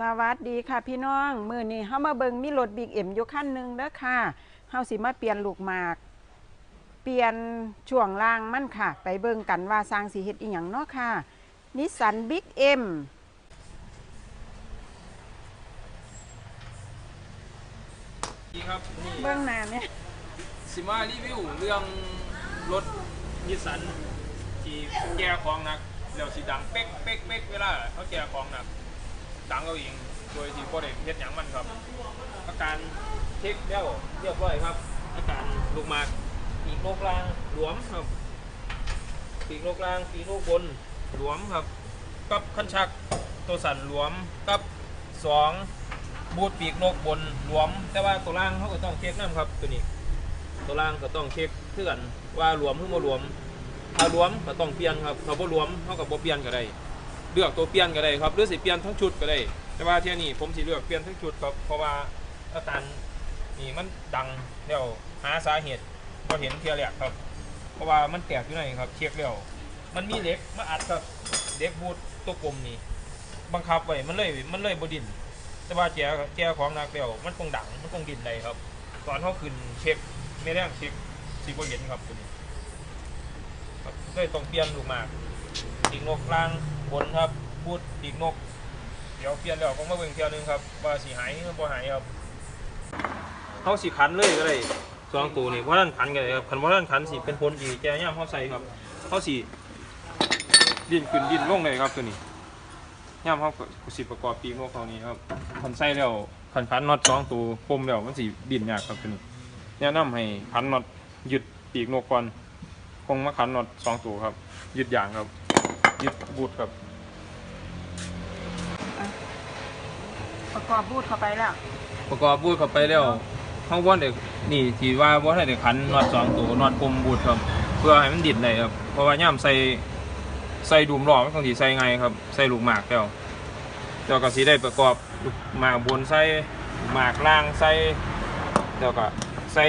สวัสดีค่ะพี่น้อง มือนี้เฮามาเบิงมีรถบิ๊กเอ็มอยู่คันหนึงเด้อค่ะเฮาสิมาเปลี่ยนลูกหมาก เปลี่ยนช่วงล่างมันค่ะ ไปเบิ่งกันว่าสร้างสิเฮ็ดอีหยังเนาะค่ะ นิสสันบิ๊กเอ็มดีครับนี่เบิ่งหน้าเนี่ยสิมารีวิวเรื่องรถนิสสันที่แก่ของหนักแล้วสิดังเป๊กเป๊กเป๊กเวลาเขาแก่ของหนัก ดังเอาเองโดยที่บ่ได้เฮ็ดหยังมันครับอาการเช็คแล้วเรียบร้อยครับอาการลูกหมากปีกโลกลางหลวมครับปีกโลกลางปีกโลกบนหลวมครับกับคันชักตัวสั่นหลวมกับสองบูดปีกนกบนหลวม แต่ว่าตัวล่างเขาก็ต้องเช็คน้ำครับตัวนี้ ตัวล่างก็ต้องเช็คเพื่อนว่าหลวมหรือบ่หลวม ถ้าหลวมก็ต้องเปลี่ยนครับถ้าบ่หลวมเขาก็บ่เปลี่ยนก็ได้ เลือกตัวเปลี่ยนก็ได้ครับหรือสิเปลี่ยนทั้งชุดก็ได้ แต่ว่าเที่ยนี้ผมสิเลือกเปลี่ยนทั้งชุดครับเพราะว่าอาการนี่มันดังแล้วหาสาเหตุก็เห็นเทียแรกครับ เพราะว่ามันแตกอยู่ในครับเช็คแล้วมันมีเล็กมาอัดครับเล็กบูทตัวกลมนี่บังคับไว้มันเลยมันเลยบดิน แต่ว่าแจแจของนักแล้วมันคงดังมันคงดินได้ครับ ตอนเขาขึ้นเช็คไม่ได้เช็คสีบ่เห็นครับตัวนี้ครับเลยต้องเปลี่ยนลูกมาก ปีกนกกลางบนครับพูดปีกนก เดี๋ยวเปลี่ยนแล้วก็มาเบิ่งเที่ยวนึงครับว่าสีหายหรือบ่หายครับเขาสีขันเลยก็ได้สองตัวนี่เพราะนั่นขันกันเลยครับขันเพราะนั่นขันสีเป็นผลดีแกย่ามเขาใส่ครับเขาสีดินขึ้นดินลงเลยครับตัวนี้ย่ามเขาสิประกอบปีกนกเขานี้ครับขันใส่แล้วขันขันน็อตสองตัวปมแล้วมันสีดินยากครับตัวนี้แนะนำให้ขันน็อตยึดปีกนกก่อนคงมาขันน็อตสองตัวครับหยึดอย่างครับ ยึดบูทครับ ประกอบบูทเข้าไปแล้ว ประกอบบูทเข้าไปแล้วข้างบนเด็กนี่ที่ว่าว่าให้เด็กขันน็อตสองตัวน็อตปมบูทครับ เพื่อให้มันดิดได้ครับ เพราะว่าย่ามใส่ใส่ดุมหล่อมันต้องสีใส่ไงครับ ใส่ลูกหมากแล้วเดี๋ยวก็สีได้ประกอบลูกหมากบนใส่ลูกหมากล่างใส่เดี๋ยวก็ใส่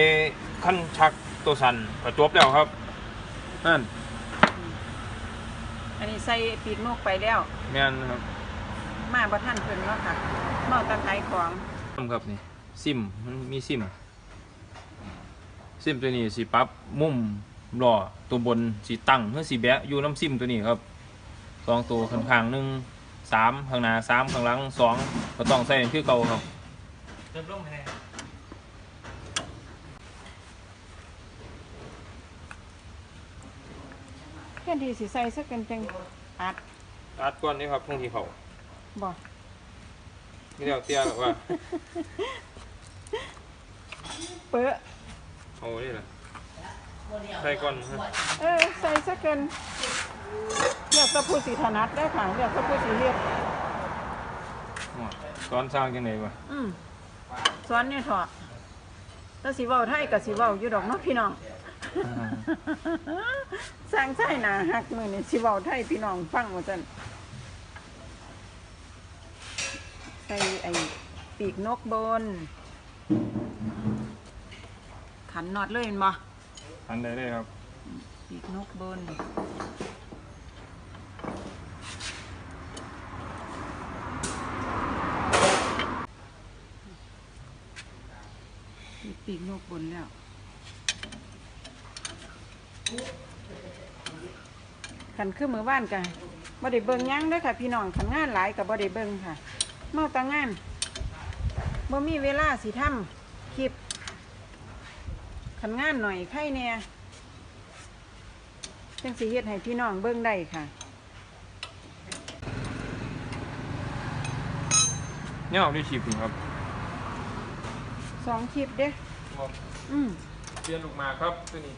ขั้นชักตัวสันก็จบแล้วครับนั่น อันนี้ใส่ปีกนกไปแล้ว แม่นครับมาบ่ทันเพิ่นเนาะค่ะนอกตะไคร้ของครับนี่ซิมมันมีซิม ซิมตัวนี้สีปรับมุมหล่อตัวบนสีตั้งเพื่อสีแบะอยู่น้ำซิมตัวนี้ครับสองตัวข้างข้างๆหนึ่งสามข้างหน้าสามข้างหลังสองก็ต้องใส่คือเก่าครับเริ่มลงแพ เพื่อนที่สิใส่สักกันจังอัดอัดก่อนนี่ครับพงที่เขาบ่ไม่ได้เอาเตี้ยหรอกว่าเปื้อเอานี่แหละใส่ก่อนฮะเออใส่สักกันเรียกตะพูดสีถนัดได้อค่ะเรียกตะพูดสีเรียกอ๋อตอนสร้างยังไงวะอืมสอนเนี่ยเถอะแต่สีเว้าไทยกับสีเว้าอยู่ดอกเนาะพี่น้อง สร้างใช่นาหักมือนี่สีเว้าไทยพี่น้องฟังว่าจันใส่ไอ้ปีกนกบน ขันน็อตเลยเห็นบ่อันใดได้ครับ ปีกนกบน ปีกปีกนกบนแล้ว ขันขึ้นมือบ้านกันบ่ได้เบิ่งหยังเด้อค่ะ พี่น้องขันงานหลายกับบ่ได้เบิ่งค่ะ เมาแตางานบ่มีเวลาสิทำคลิปขันงานหน่อยไข่เนี่ยจังสิเฮ็ดให้พี่น้องเบิ่งได้ค่ะเนี่ยเอาด้วยชิปนี่ครับสองคลิปเด้อืมเปลี่ยนลูกหมากครับตัวนี้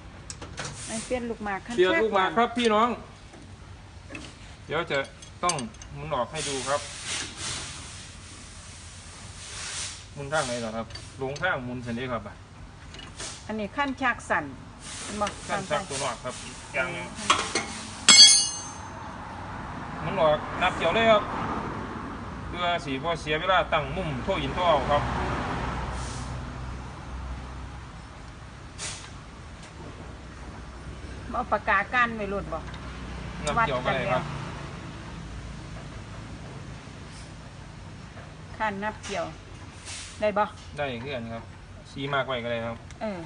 ไอเปลี่ยนลูกหมากคันเปลี่ยนแรลูกหมากครับพี่น้อง เดี๋ยวจะต้องหมุนออกให้ดูครับหมุนข้างไหนเหรอครับลงข้างหมุนเสร็จแล้วครับอะอันนี้ขั้นชักสั่นเห็นบ่ข้างชักตัวนอกครับอีกอย่างหนึงหมุนออกนับเกี่ยวเลยครับเพื่อสีพอเสียเวลาตั้งมุมโทอินโทเอาครับ เอาปากกาก้านไว้หลุดบ่นับเกี่ยวกันเลยครับข้านนับเกี่ยว ได้บ่ได้เพื่อนครับซีมากไว้ก็ได้ครับ เออ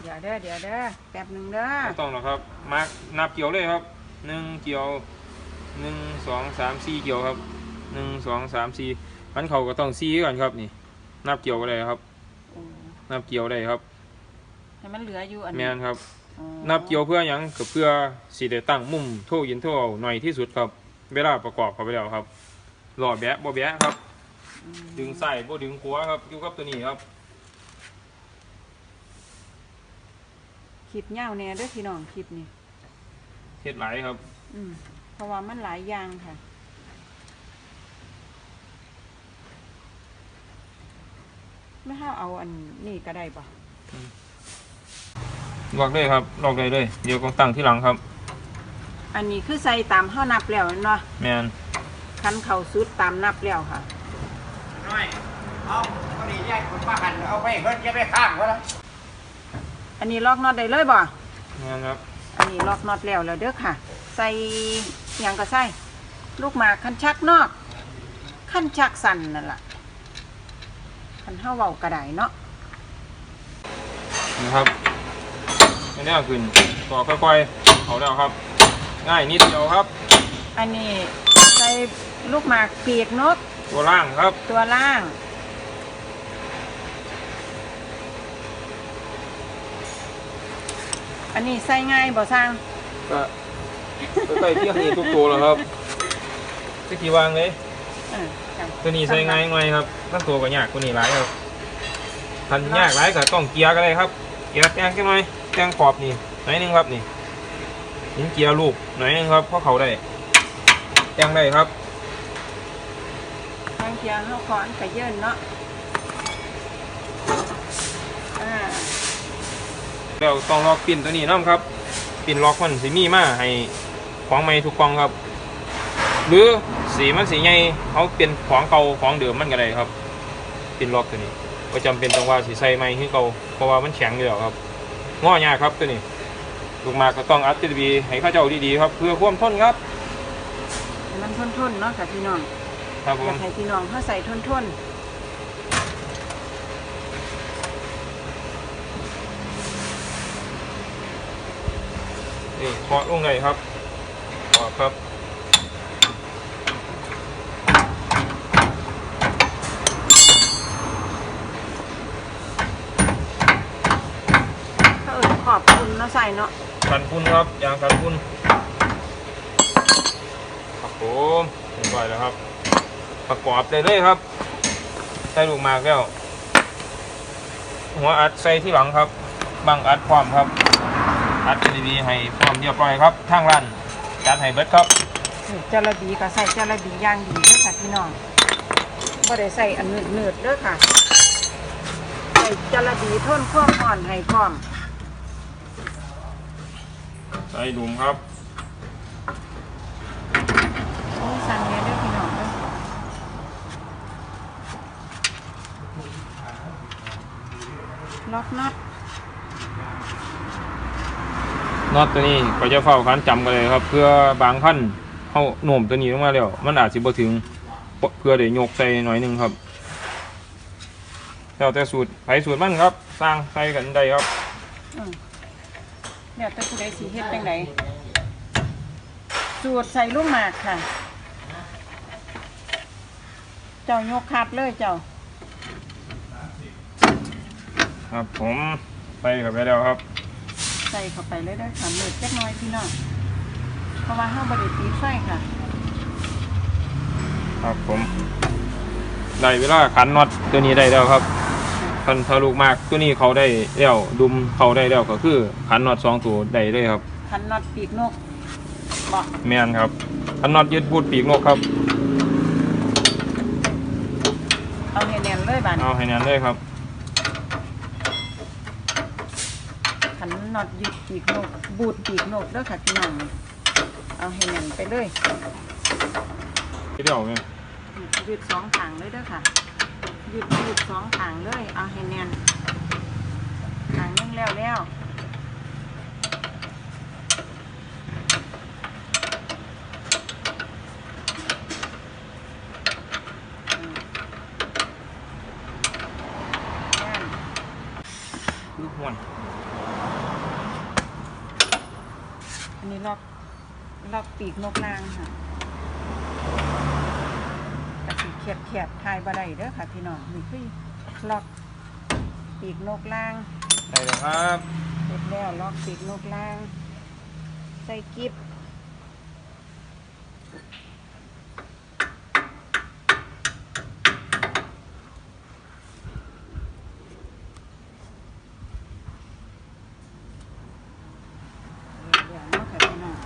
เดี๋ยวเด้อเดี๋ยวเด้อแป๊บหนึงเด้อไม่ต้องหรอกครับ มาร์กนับเกี่ยวเลยครับหนึ่งเกี่ยวหนึ่งสองสามสี่เกี่ยวครับหนึ่งสองสามสี่มันเขาก็ต้องซีก่อนครับนี่ นับเกี่ยวก็ได้ครับอืมนับเกี่ยวได้ครับให้มันเหลืออยู่อันแม่นครับอ๋อ นับเกี่ยวเพื่อหยังก็เพื่อสีได้ตั้งมุมโทยินโทเอาหน่อยที่สุดครับ เวลาประกอบเข้าไปแล้วครับหล่อแบะบ่แบะครับอืมดึงใส่บ่ดึงขวาครับอยู่กับตัวนี้ครับคลิปยาวแน่เด้อพี่น้องคลิปนี้เฮ็ดหลายครับ อืมเพราะว่ามันหลายอย่างค่ะ ไม่ห้าเอาอันนี้ก็ได้ปะ ลอกเลยครับลอกเลยเลย เดี๋ยวก็ตั้งที่หลังครับ อันนี้คือใส่ตามห้านับแล้วเนาะแม่นคันเข่าสุดตามนับแล้วค่ะน้อยเอาพอดีแยกคนมาหันเอาไปเพิ่นจะไปข้างเขาแล้วอันนี้ล็อกน็อตได้เลยบ่แม่นครับอันนี้ล็อกน็อตแล้วแล้วเด้อค่ะ ใส่หยังก็ใส่ลูกหมากคันชักนอก คันชักสั่นนั่นล่ะคันเฮาเว้ากระไดเนาะนี่ครับ ไม่ได้เอาขึ้นต่อค่อยๆเอาแล้วครับ ง่ายนิดเดียวครับอันนี้ใส่ลูกหมากปีกนกตัวล่างครับ ตัวล่าง อันนี้ใส่ง่ายบ่สร้างก็ก็ใส่เทียบนี่ทุกตัวแล้วครับจะกี่วางเลยเออจังตัวนี้ใส่ง่ายหน่อยครับตั้งตัวก็ยากตัวนี้หลายครับทันยากหลายก็ต้องเกียร์ก็ได้ครับเกียร์แตงแค่หน่อย แตงขอบนี่หน่อยหนึงครับนี่ยิงเกียร์ลูกหน่อยหนึงครับเพราะเขาได้แตงได้ครับทางเทียงเฮาขอนกระเยินเนาะอ่าแล้วต้องล็อกปิ่นตัวนี้น้ำครับ ปิ่นล็อกมันสีมีมาให้ของใหม่ทุกกล่องครับ หรือสีมันสีใหญ่เขาเป็นของเก่าของเดิมมันก็ได้ครับ ปิ่นล็อกตัวนี้ก็จำเป็นต้องว่าสีใส่ใหม่ให้เก่าเพราะว่ามันแข็งอยู่แล้วครับ ง้อยากครับตัวนี้ลูกหมากก็ต้องอัดดีๆให้เข้าเจ้าดีๆครับ เพื่อความทนครับให้มันทนๆเนาะค่ะพี่น้องครับผอยามกให้พี่น้องเฮาใส่ทนนี่เคาะลงเลยครับเคาะครับ ๆถ้าเอิ้นขอบคุณเนาะใส่เนาะกันพุ่นครับยางกันพุ่นครับผมเรียบร้อยแล้วครับ ประกอบเลยเลยครับ ใส่ลูกหมากแล้ว หัวอัดใส่ที่หลังครับบังอัดพร้อมครับ อัดดีๆให้พร้อมเรียบร้อยครับทางร้านจัดให้เบิดครับนี่จระบีก็ใส่จระบีอย่างดีเด้อค่ะพี่น้องบ่ได้ใส่อันเนืดๆเด้อค่ะ ใส่จระบีทนความอ่อนให้พร้อม ใส่ดุมครับโอ้ยสั่งแม่เด้อพี่น้องเด้อล็อกน็อตน็อตตัวนี้ก็จะเฝ้าคันจำกันเลยครับ เพื่อบางขั้นเขาโน้มตัวนี้ลงมาแล้วมันอาจสิบ่ถึงเพื่อได้ยกใส่หน่อยหนึงครับแล้วแต่สูตรไผสูตรมันครับ สร้างใส่กันได้ครับอืม เดี๋ยวแต่ผู้ใดสิเฮ็ดจังไดสูตรใส่ลูกหมากค่ะ เจ้ายกคัดเลยเจ้า ครับผมใส่เข้าไปแล้วครับ ใส่เข้าไปเลยเด้อค่ะมืดจักหน้อยพี่น้องเพราะว่าเฮาบ่ได้ตีไฟค่ะ ครับผมได้เวลาขันน็อตตัวนี้ได้แล้วครับ คันทะลุมากตัวนี้เขาได้แล้วดุมเขาได้แล้วก็คือขันน็อตสองตัวได้เลยครับคันน็อตปีกนกบ่แม่นครับขันน็อตยึดบูดปีกนกครับ เอาให้แน่นเลยบาดนี้เอาให้แนั่นเลยครับคันน็อตยึดปีกนกบูดปีกนกเด้อค่ะพี่น้องเอาให้แน่นไปเลยเดี๋ยวเนี่ยยืดสองทางเลยเด้อค่ะ หยุดหยุดสองหางเลยเอาให้แน่นหางนึ่งแล้วแล้วลูกม่วนอันนี้รอบรอบปีกนกนางค่ะ กระสีเขียดเขียดทายบะไดเด้อค่ะพี่น้องนี่คือลอกปีกนกล่าง ได้แล้วครับเสร็จแล้วลอกปีกนกล่าง ใส่กิบเดี๋ยวๆเนาะค่ะพี่น้อง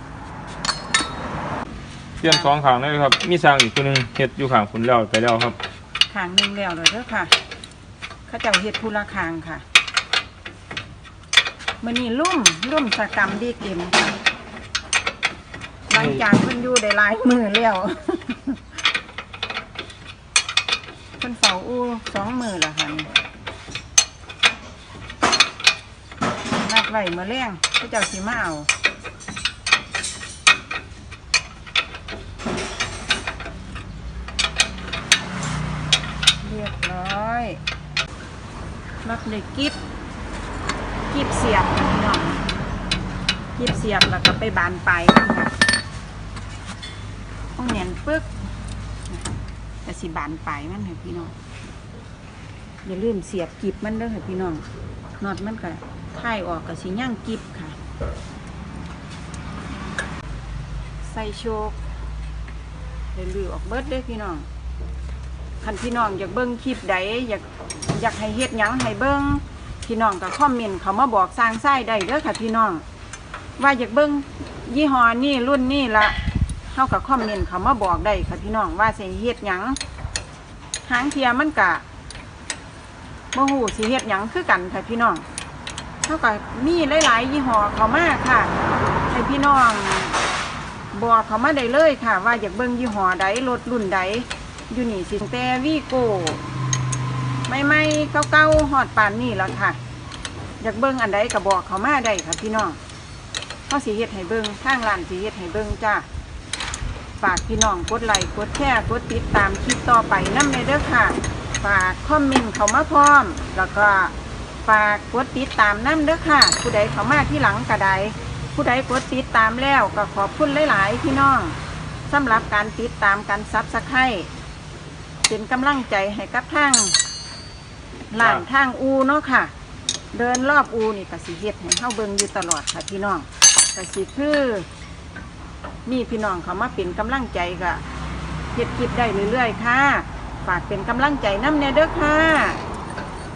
เปลี่ยนสองขางเลยครับ มีสร้างอีกคนนึงเฮ็ดอยู่ขางคุณแล้วไปแล้วครับ ขางหนึ่งแล้วเลยเด้อค่ะ เข้าเจ้าเฮ็ดผู้ละคางค่ะมื้อนี้ลุ่มลุ่มสกรรมดีเกมค่ะหลังจากเพิ่นอยู่ได้หลายมือแล้ว เพิ่นเฝ้าอู้สองมือแล้วค่ะนี่นัดไว้มื้อแรงเข้าเจ้าสิมาเอาเรียบร้อย รับเลยกิบกิบเสียบพี่น้องกิบเสียบแล้วก็ไปบานไปค่ะต้องเนียนปึ๊กแต่สิบานไปมันค่ะพี่น้องอย่าลืมเสียบกิบมันเด้อค่ะพี่น้องน็อตมันก็ค่ายออกกับสิย่างกิบค่ะ ใส่โชกเดี๋ยวลือออกเบิดเด้อพี่น้อง คันพี่น้องอยากเบิ้งคลิปใดอยากอยากให้เฮ็ดหยังให้เบิ้งพี่น้องก็คอมเมนต์เขามาบอกสร้างไส้ได้เด้อค่ะพี่น้อง ว่าอยากเบิ้งยี่ห้อนี่รุ่นนี่ละเฮากับคอมเมนต์เขามาบอกได้ค่ะพี่น้องว่าสิเฮ็ดหยังหางเทียมันกะบ่ฮู้สิเฮ็ดหยังคือกันค่ะพี่น้องเฮาก็มีหลายๆยี่ห้อเขามาค่ะให้พี่น้องบอกเขามาได้เลยค่ะ ว่าอยากเบิ้งยี่ห้อใดรถรุ่นใด อยู่นี่สิแต่วีโก้ไม่ไม่เก้าเก้าๆฮอดปานนี่แล้วค่ะ อยากเบิ้งอันใดก็บอกเขามาได้ค่ะพี่น้องเขาสีเฮ็ดให้เบิ้งทางร้านสีเฮ็ดให้เบิ้งจ้าฝากพี่น้องกดไลค์กดแชร์กดติดตามคลิปต่อไปน้ำในเด้อค่ะ ฝากคอมเมนต์เขามาพร้อม แล้วก็ฝากกดติดตามน้ำเด้อค่ะ ผู้ใดเขามาที่หลังกระไดผู้ใดกดติดตามแล้วก็ขอบคุณหลาย ๆ พี่น้องสำหรับการติดตามการซับสไครต์ เป็นกำลังใจให้กับทางหลานทางอูเนาะค่ะ เดินรอบอูนี่ก็สิเฮ็ดให้เฮาเบิ่งอยู่ตลอดค่ะพี่น้องก็สิคือมีพี่น้องเขามาเป็นกำลังใจก็เฮ็ดคลิปได้เรื่อยๆค่ะฝากเป็นกำลังใจน้ำแน่เด้อค่ะ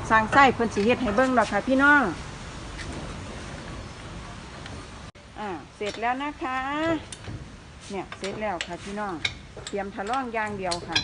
สร้างไส้เพิ่นสิเฮ็ดให้เบิ่งดอกค่ะพี่น้องอ่าเสร็จแล้วนะคะ เนี่ยเสร็จแล้วค่ะพี่น้อง เตรียมทะล่องอย่างเดียวค่ะ